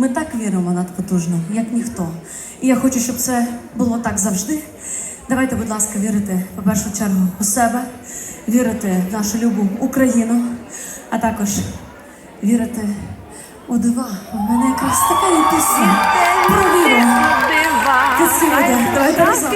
Ми так віримо надпотужно, як ніхто. І я хочу, щоб це було так завжди. Давайте, будь ласка, вірити в першу чергу у себе, вірити в нашу любу Україну, а також вірити у дива. У мене якраз така є пісня про віру. Сьогодні, давайте разом.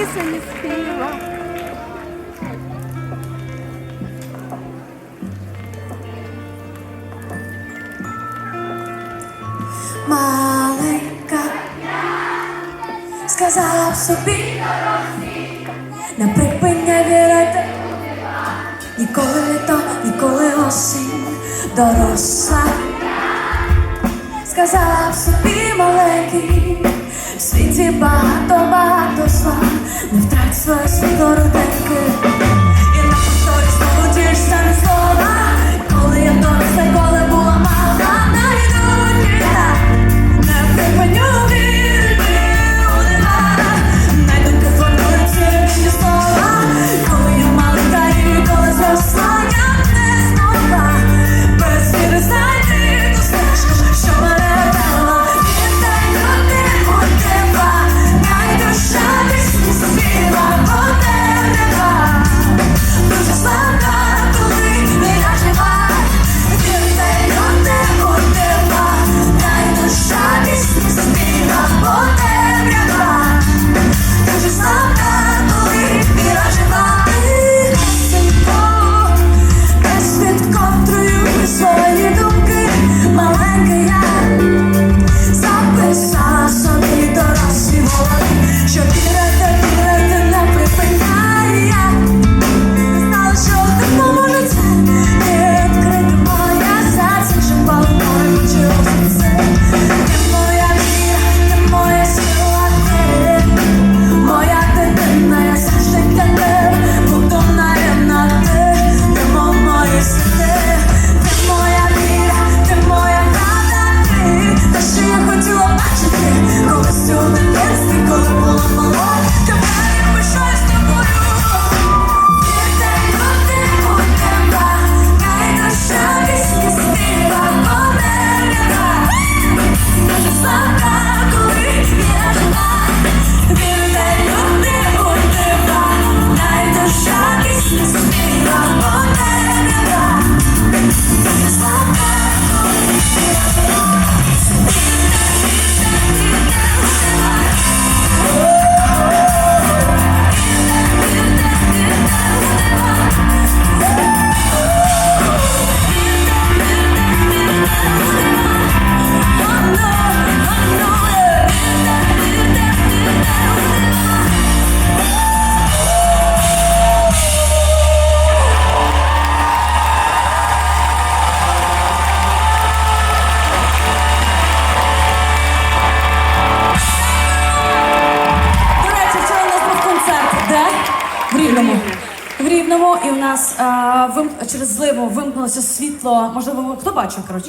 Сказала б собі, не припиняй вірити, ніколи літо, ніколи осінь доросла. Сказала б собі маленький, в світі багато, багато зла, не втрать своє світло Рівному, і у нас а, вим... через зливу вимкнулося світло. Можливо, ви- хто бачив, коротше?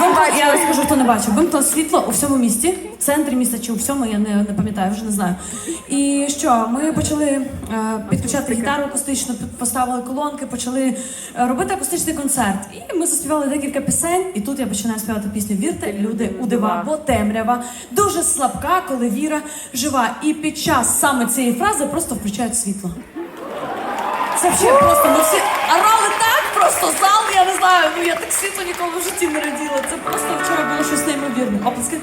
Вимкнуло- я розкажу, хто не бачив. Вимкнуло світло у всьому місті, в центрі міста чи у всьому, я не, не пам'ятаю, вже не знаю. І що, ми почали е, підключати гітару акустичну, під- поставили колонки, почали е, робити акустичний концерт. І ми заспівали декілька пісень, і тут я починаю співати пісню Вірте, люди у дива, бо темрява дуже слабка, коли віра жива. І під час саме цієї фрази просто включають світло. Це взагалі просто ми всі орали так, просто зал, я не знаю, ну я так світло ніколи в житті не раділа. Це просто вчора було щось неймовірне. Оплески.